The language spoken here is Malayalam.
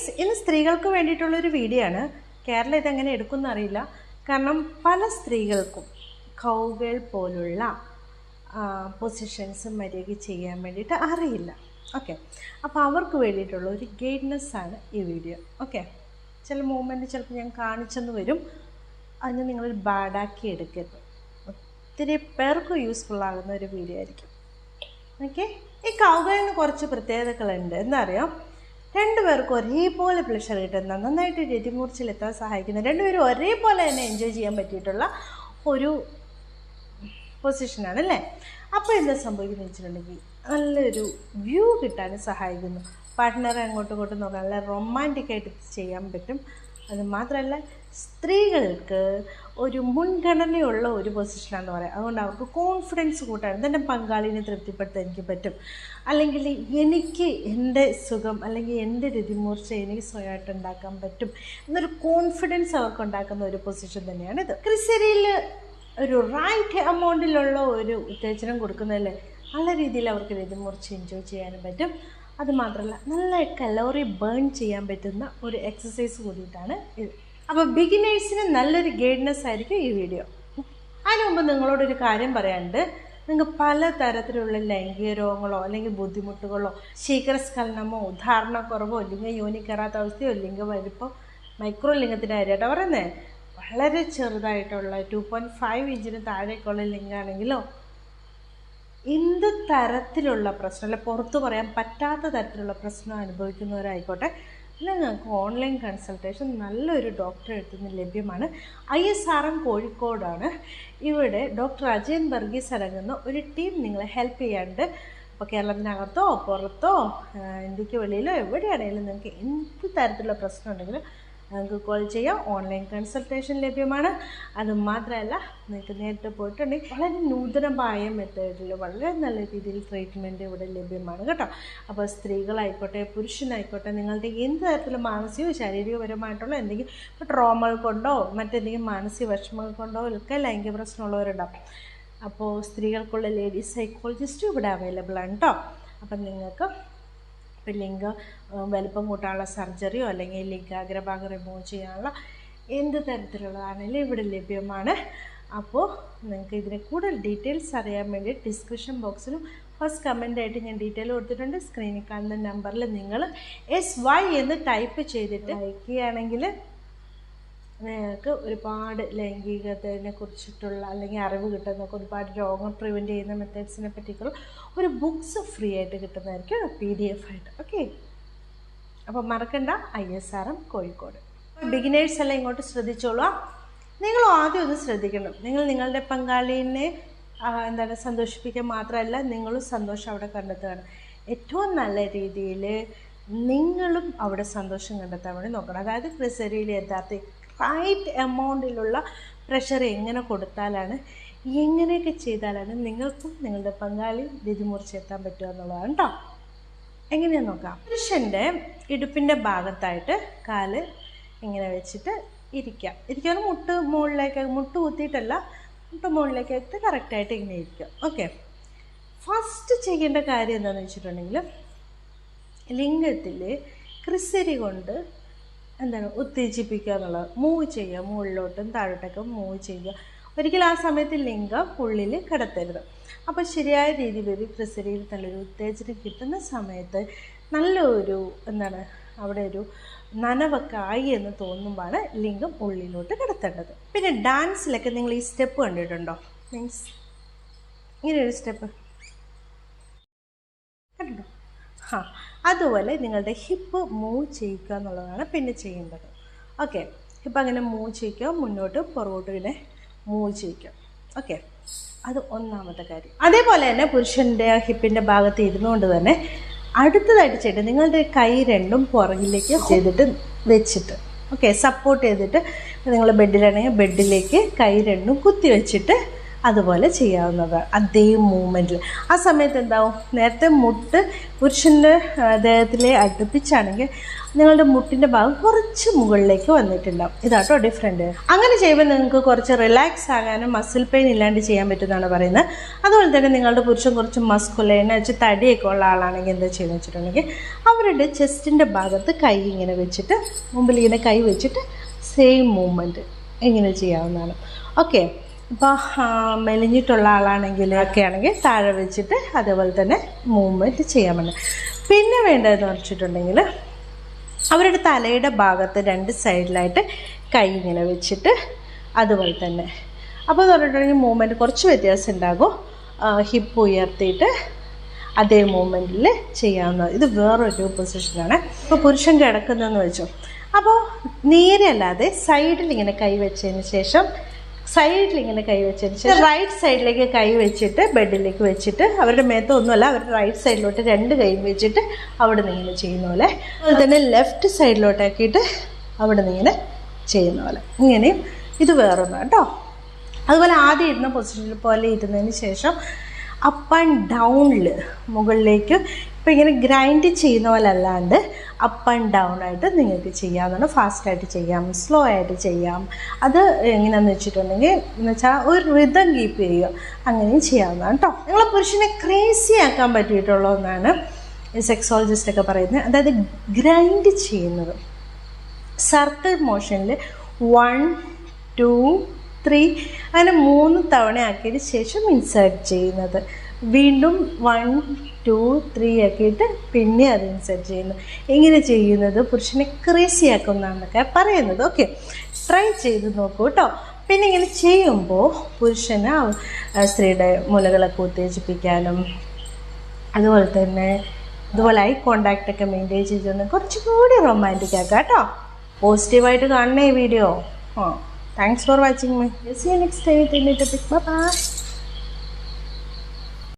ഫ്രണ്ട്സ് ഇന്ന് സ്ത്രീകൾക്ക് വേണ്ടിയിട്ടുള്ളൊരു വീഡിയോ ആണ്. കേരള ഇതെങ്ങനെ എടുക്കുമെന്ന് അറിയില്ല. കാരണം പല സ്ത്രീകൾക്കും കൗകൾ പോലുള്ള പൊസിഷൻസ് മര്യാദ ചെയ്യാൻ വേണ്ടിയിട്ട് അറിയില്ല. ഓക്കെ അപ്പോൾ അവർക്ക് വേണ്ടിയിട്ടുള്ള ഒരു ഗൈഡ്നെസ് ആണ് ഈ വീഡിയോ ഓക്കെ ചില മൂമെന്റ് ചിലപ്പോൾ ഞാൻ കാണിച്ചെന്ന് വരും. അതിന് നിങ്ങളൊരു ബാഡാക്കി എടുക്കരുത്. ഒത്തിരി പേർക്ക് യൂസ്ഫുൾ ആകുന്ന ഒരു വീഡിയോ ആയിരിക്കും. ഓക്കെ ഈ കൗകളിന് കുറച്ച് പ്രത്യേകതകളുണ്ട്. എന്താ അറിയാം? രണ്ടുപേർക്കും ഒരേപോലെ പ്ലഷർ കിട്ടുന്ന നന്നായിട്ട് രതിമൂർച്ചയിലെത്താൻ സഹായിക്കുന്ന രണ്ടുപേരും ഒരേപോലെ തന്നെ എൻജോയ് ചെയ്യാൻ പറ്റിയിട്ടുള്ള ഒരു പൊസിഷനാണ് അല്ലേ അപ്പോൾ എന്താ സംഭവിക്കുന്നത് വെച്ചിട്ടുണ്ടെങ്കിൽ നല്ലൊരു വ്യൂ കിട്ടാൻ സഹായിക്കുന്നു. പാർട്ട്ണറെ അങ്ങോട്ടും ഇങ്ങോട്ടും നോക്കാൻ നല്ല റൊമാന്റിക്കായിട്ട് ചെയ്യാൻ പറ്റും. അത് മാത്രമല്ല സ്ത്രീകൾക്ക് ഒരു മുൻഗണനയുള്ള ഒരു പൊസിഷനാണെന്ന് പറയാം. അതുകൊണ്ട് അവർക്ക് കോൺഫിഡൻസ് കൂട്ടാൻ തന്നെ പങ്കാളിനെ തൃപ്തിപ്പെടുത്താൻ എനിക്ക് പറ്റും. അല്ലെങ്കിൽ എനിക്ക് എന്റെ സുഖം അല്ലെങ്കിൽ എന്റെ രതിമൂർച്ച എനിക്ക് സ്വയമായിട്ട് ഉണ്ടാക്കാൻ പറ്റും എന്നൊരു കോൺഫിഡൻസ് അവർക്ക് ഉണ്ടാക്കുന്ന ഒരു പൊസിഷൻ തന്നെയാണ് ഇത്. ക്രിസരിയിൽ ഒരു റൈറ്റ് എമൗണ്ടിലുള്ള ഒരു ഉത്തേജനം കൊടുക്കുന്നതിൽ നല്ല രീതിയിൽ അവർക്ക് രതിമൂർച്ച എൻജോയ് ചെയ്യാനും പറ്റും. അതുമാത്രമല്ല നല്ല കലോറി ബേൺ ചെയ്യാൻ പറ്റുന്ന ഒരു എക്സസൈസ് കൂടിയിട്ടാണ് ഇത്. അപ്പോൾ ബിഗിനേഴ്സിന് നല്ലൊരു ഗൈഡ്നെസ് ആയിരിക്കും ഈ വീഡിയോ അതിനു മുമ്പ് നിങ്ങളോടൊരു കാര്യം പറയാനുണ്ട്. നിങ്ങൾക്ക് പല തരത്തിലുള്ള ലൈംഗിക രോഗങ്ങളോ അല്ലെങ്കിൽ ബുദ്ധിമുട്ടുകളോ ശീഘ്രസ്ഖലനമോ ഉദാഹരണക്കുറവോ ലിംഗ യോനി കയറാത്ത അവസ്ഥയോ ലിംഗ വലിപ്പോ മൈക്രോ ലിംഗത്തിന്റെ കാര്യമായിട്ട് പറയുന്നത് വളരെ ചെറുതായിട്ടുള്ള ടു പോയിന്റ് ഫൈവ് ഇഞ്ചിന് താഴേക്കുള്ള ലിംഗാണെങ്കിലോ എന്ത് തരത്തിലുള്ള പ്രശ്നം അല്ലെ പുറത്തു പറയാൻ പറ്റാത്ത തരത്തിലുള്ള പ്രശ്നം അനുഭവിക്കുന്നവരായിക്കോട്ടെ നിങ്ങൾക്ക് ഓൺലൈൻ കൺസൾട്ടേഷൻ നല്ലൊരു ഡോക്ടറെ അടുത്ത് നിന്ന് ലഭ്യമാണ്. ഐ എസ് ആർ എം കോഴിക്കോടാണ്. ഇവിടെ ഡോക്ടർ അജയൻ വർഗീസ് അടങ്ങുന്ന ഒരു ടീം നിങ്ങളെ ഹെൽപ്പ് ചെയ്യാണ്ട് അപ്പോൾ കേരളത്തിനകത്തോ പുറത്തോ ഇന്ത്യയ്ക്ക് വെളിയിലോ എവിടെയാണെങ്കിലും നിങ്ങൾക്ക് എന്ത് തരത്തിലുള്ള പ്രശ്നം ഉണ്ടെങ്കിലും നിങ്ങൾക്ക് കോൾ ചെയ്യാം. ഓൺലൈൻ കൺസൾട്ടേഷൻ ലഭ്യമാണ്. അത് മാത്രമല്ല നിങ്ങൾക്ക് നേരിട്ട് പോയിട്ടുണ്ടെങ്കിൽ വളരെ നൂതനമായ മെത്തേഡിൽ വളരെ നല്ല രീതിയിൽ ട്രീറ്റ്മെന്റ് ഇവിടെ ലഭ്യമാണ് കേട്ടോ. അപ്പോൾ സ്ത്രീകളായിക്കോട്ടെ പുരുഷനായിക്കോട്ടെ നിങ്ങളുടെ എന്ത് തരത്തിലും മാനസികവും ശാരീരികപരമായിട്ടുള്ള എന്തെങ്കിലും ഇപ്പോൾ ട്രോമകൾ കൊണ്ടോ മറ്റെന്തെങ്കിലും മാനസിക വിഷമങ്ങൾ കൊണ്ടോ ഒക്കെ ലൈംഗിക പ്രശ്നമുള്ളവരുണ്ടാവും. അപ്പോൾ സ്ത്രീകൾക്കുള്ള ലേഡീസ് സൈക്കോളജിസ്റ്റും ഇവിടെ അവൈലബിൾ ആണ് കേട്ടോ. അപ്പം നിങ്ങൾക്ക് ഇപ്പം ലിംഗ വലിപ്പം കൂട്ടാനുള്ള സർജറിയോ അല്ലെങ്കിൽ ലിംഗാഗ്രഭാഗം റിമൂവ് ചെയ്യാനുള്ള എന്ത് തരത്തിലുള്ളതാണെങ്കിലും ഇവിടെ ലഭ്യമാണ്. അപ്പോൾ നിങ്ങൾക്ക് ഇതിനെ കൂടുതൽ ഡീറ്റെയിൽസ് അറിയാൻ വേണ്ടി ഡിസ്ക്രിപ്ഷൻ ബോക്സിലും ഫസ്റ്റ് കമന്റായിട്ട് ഞാൻ ഡീറ്റെയിൽ കൊടുത്തിട്ടുണ്ട്. സ്ക്രീനിൽ കാണുന്ന നമ്പറിൽ നിങ്ങൾ എസ് വൈ എന്ന് ടൈപ്പ് ചെയ്തിട്ട് അയക്കുകയാണെങ്കിൽ നിങ്ങൾക്ക് ഒരുപാട് ലൈംഗികതയെ കുറിച്ചിട്ടുള്ള അല്ലെങ്കിൽ അറിവ് കിട്ടുന്നൊക്കെ ഒരുപാട് രോഗം പ്രിവെന്റ് ചെയ്യുന്ന മെത്തേഡ്സിനെ പറ്റിയിട്ടുള്ള ഒരു ബുക്സ് ഫ്രീ ആയിട്ട് കിട്ടുന്നതായിരിക്കും പി ഡി എഫ് ആയിട്ട്. ഓക്കെ അപ്പോൾ മറക്കണ്ട. I S R M Kozhikode. Beginners എല്ലാം ഇങ്ങോട്ട് ശ്രദ്ധിച്ചോളൂ നിങ്ങൾ ആദ്യം ഒന്ന് ശ്രദ്ധിക്കണം. നിങ്ങൾ നിങ്ങളുടെ പങ്കാളിനെ എന്താണ് സന്തോഷിപ്പിക്കാൻ മാത്രമല്ല നിങ്ങളും സന്തോഷം അവിടെ കണ്ടെത്തുകയാണ്. ഏറ്റവും നല്ല രീതിയിൽ നിങ്ങളും അവിടെ സന്തോഷം കണ്ടെത്താൻ വേണ്ടി നോക്കണം. അതായത് ക്രിസരിയിൽ യഥാർത്ഥ റൈറ്റ് എമൗണ്ടിലുള്ള പ്രഷർ എങ്ങനെ കൊടുത്താലാണ് എങ്ങനെയൊക്കെ ചെയ്താലാണ് നിങ്ങൾക്കും നിങ്ങളുടെ പങ്കാളിയും രതിമുറിച്ചെത്താൻ പറ്റുക എന്നുള്ളതാണ് കേട്ടോ എങ്ങനെയാന്ന് നോക്കാം. പുരുഷന്റെ ഇടുപ്പിന്റെ ഭാഗത്തായിട്ട് കാൽ ഇങ്ങനെ വെച്ചിട്ട് ഇരിക്കാം. ഇരിക്കാൻ മുട്ട് മുകളിലേക്ക് മുട്ട് കുത്തിയിട്ടല്ല മുട്ട് മുകളിലേക്ക് എത്തി കറക്റ്റായിട്ട് ഇങ്ങനെ ഇരിക്കാം. ഓക്കെ ഫസ്റ്റ് ചെയ്യേണ്ട കാര്യം എന്താണെന്ന് വെച്ചിട്ടുണ്ടെങ്കിൽ ലിംഗത്തിൽ ക്രിസരി കൊണ്ട് എന്താണ് ഉത്തേജിപ്പിക്കുക എന്നുള്ളത്. മൂവ് ചെയ്യുക മുകളിലോട്ടും താഴോട്ടൊക്കെ മൂവ് ചെയ്യുക. ഒരിക്കലും ആ സമയത്ത് ലിംഗം ഉള്ളിൽ കിടത്തരുത്. അപ്പോൾ ശരിയായ രീതി ഒരു ക്രിസരിയിൽ നല്ലൊരു ഉത്തേജനം കിട്ടുന്ന സമയത്ത് നല്ലൊരു എന്താണ് അവിടെ ഒരു നനവൊക്കെ ആയി എന്ന് തോന്നുമ്പോഴാണ് ലിംഗം ഉള്ളിലോട്ട് കിടത്തേണ്ടത്. പിന്നെ ഡാൻസിലൊക്കെ നിങ്ങൾ ഈ സ്റ്റെപ്പ് കണ്ടിട്ടുണ്ടോ? മീൻസ് ഇങ്ങനെയൊരു സ്റ്റെപ്പ് കണ്ടോ ആ അതുപോലെ നിങ്ങളുടെ ഹിപ്പ് മൂവ് ചെയ്യുക എന്നുള്ളതാണ് പിന്നെ ചെയ്യേണ്ടത്. ഓക്കെ. ഹിപ്പ് അങ്ങനെ മൂവ് ചെയ്യിക്കുക മുന്നോട്ട് പുറകോട്ട് ഇങ്ങനെ മൂവ് ചെയ്യിക്കുക. ഓക്കെ. അത് ഒന്നാമത്തെ കാര്യം. അതേപോലെ തന്നെ പുരുഷന്റെ ഹിപ്പിന്റെ ഭാഗത്ത് ഇരുന്നുകൊണ്ട് തന്നെ അടുത്തതായിട്ട് ചെയ്തിട്ട് നിങ്ങളുടെ കൈ രണ്ടും പുറകിലേക്ക് ചെയ്തിട്ട് വെച്ചിട്ട് ഓക്കെ സപ്പോർട്ട് ചെയ്തിട്ട് നിങ്ങൾ ബെഡിലാണെങ്കിൽ ബെഡിലേക്ക് കൈ രണ്ടും കുത്തി വെച്ചിട്ട് അതുപോലെ ചെയ്യാവുന്നത്. അതേ മൂവ്മെന്റിൽ ആ സമയത്ത് എന്താവും? നേരത്തെ മുട്ട് പുരുഷന്റെ ദേഹത്തിലെ അടുപ്പിച്ചാണെങ്കിൽ നിങ്ങളുടെ മുട്ടിന്റെ ഭാഗം കുറച്ച് മുകളിലേക്ക് വന്നിട്ടുണ്ടാവും. ഇതാട്ടോ ഡിഫറെന്റ് അങ്ങനെ ചെയ്യുമ്പോൾ നിങ്ങൾക്ക് കുറച്ച് റിലാക്സ് ആകാനും മസിൽ പെയിൻ ഇല്ലാണ്ട് ചെയ്യാൻ പറ്റുമെന്നാണ് പറയുന്നത്. അതുപോലെ തന്നെ നിങ്ങളുടെ പുരുഷൻ കുറച്ച് മസ്കുലേനെ വെച്ച് തടിയൊക്കെ ഉള്ള ആളാണെങ്കിൽ എന്താ ചെയ്യുന്നത് വെച്ചിട്ടുണ്ടെങ്കിൽ അവരുടെ ചെസ്റ്റിന്റെ ഭാഗത്ത് കൈ ഇങ്ങനെ വെച്ചിട്ട് മുമ്പിൽ ഇങ്ങനെ കൈ വെച്ചിട്ട് സെയിം മൂവ്മെന്റ് ഇങ്ങനെ ചെയ്യാവുന്നതാണ്. ഓക്കെ ഇപ്പോൾ മെലിഞ്ഞിട്ടുള്ള ആളാണെങ്കിൽ ഒക്കെ ആണെങ്കിൽ താഴെ വെച്ചിട്ട് അതേപോലെ തന്നെ മൂവ്മെന്റ് ചെയ്യാൻ പറ്റും പിന്നെ വേണ്ടതെന്ന് വെച്ചിട്ടുണ്ടെങ്കിൽ അവരുടെ തലയുടെ ഭാഗത്ത് രണ്ട് സൈഡിലായിട്ട് കൈ ഇങ്ങനെ വെച്ചിട്ട് അതുപോലെ തന്നെ. അപ്പോൾ എന്ന് പറഞ്ഞിട്ടുണ്ടെങ്കിൽ മൂവ്മെന്റ് കുറച്ച് വ്യത്യാസം ഉണ്ടാകും. ഹിപ്പ് ഉയർത്തിയിട്ട് അതേ മൂവ്മെന്റിൽ ചെയ്യാവുന്ന ഇത് വേറൊരു പൊസിഷനാണ് ഇപ്പോൾ പുരുഷൻ കിടക്കുന്നതെന്ന് വെച്ചു. അപ്പോൾ നേരെ അല്ലാതെ സൈഡിൽ ഇങ്ങനെ കൈ വെച്ചതിന് ശേഷം സൈഡിൽ ഇങ്ങനെ കൈ വെച്ചതിന് ശേഷം റൈറ്റ് സൈഡിലേക്ക് കൈ വെച്ചിട്ട് ബെഡിലേക്ക് വെച്ചിട്ട് അവരുടെ മേത്ത് ഒന്നുമല്ല അവരുടെ റൈറ്റ് സൈഡിലോട്ട് രണ്ട് കൈയും വെച്ചിട്ട് അവിടെ നിന്ന് ഇങ്ങനെ ചെയ്യുന്ന പോലെ. അതുപോലെ തന്നെ ലെഫ്റ്റ് സൈഡിലോട്ടാക്കിയിട്ട് അവിടെ നിന്ന് ഇങ്ങനെ ചെയ്യുന്ന പോലെ. ഇങ്ങനെയും ഇത് വേറൊന്നാണ് കേട്ടോ. അതുപോലെ ആദ്യം ഇരുന്ന പൊസിഷനിൽ പോലെ ഇരുന്നതിന് ശേഷം അപ്പ് ആൻഡ് ഡൗണിൽ മുകളിലേക്ക് ഇപ്പം ഇങ്ങനെ ഗ്രൈൻഡ് ചെയ്യുന്ന പോലെ അല്ലാണ്ട് അപ്പ് ആൻഡ് ഡൗൺ ആയിട്ട് നിങ്ങൾക്ക് ചെയ്യാവുന്നതാണ്. ഫാസ്റ്റായിട്ട് ചെയ്യാം സ്ലോ ആയിട്ട് ചെയ്യാം. അത് എങ്ങനെയാണെന്ന് വെച്ചിട്ടുണ്ടെങ്കിൽ എന്ന് വെച്ചാൽ ഒരു റിതം കീപ്പ് ചെയ്യുക. അങ്ങനെയും ചെയ്യാവുന്നതാണ് കേട്ടോ നിങ്ങളെ പുരുഷനെ ക്രേസി ആക്കാൻ പറ്റിയിട്ടുള്ള ഒന്നാണ് സെക്സോളജിസ്റ്റൊക്കെ പറയുന്നത്. അതായത് ഗ്രൈൻഡ് ചെയ്യുന്നത്. സർക്കിൾ മോഷനിൽ വൺ ടു ത്രീ അങ്ങനെ മൂന്ന് തവണ ആക്കിയതിന് ശേഷം ഇൻസേർട്ട് ചെയ്യുന്നത്. വീണ്ടും വൺ ടു ത്രീ ആക്കിയിട്ട് പിന്നെ അത് ഇൻസേർട്ട് ചെയ്യുന്നു. ഇങ്ങനെ ചെയ്യുന്നത്? പുരുഷനെ ക്രേസി ആക്കും എന്നൊക്കെ പറയുന്നത്. ഓക്കെ ട്രൈ ചെയ്ത് നോക്കൂ കേട്ടോ പിന്നെ ഇങ്ങനെ ചെയ്യുമ്പോൾ പുരുഷന് സ്ത്രീയുടെ മുലകളൊക്കെ ഉത്തേജിപ്പിക്കാനും അതുപോലെ തന്നെ അതുപോലെ ഐ കോണ്ടാക്റ്റ് ഒക്കെ മെയിന്റെയിൻ ചെയ്തൊന്ന് കുറച്ചുകൂടി റൊമാന്റിക് ആക്കാം കേട്ടോ പോസിറ്റീവായിട്ട് കാണണേ ഈ video oh thanks for watching my see next time bye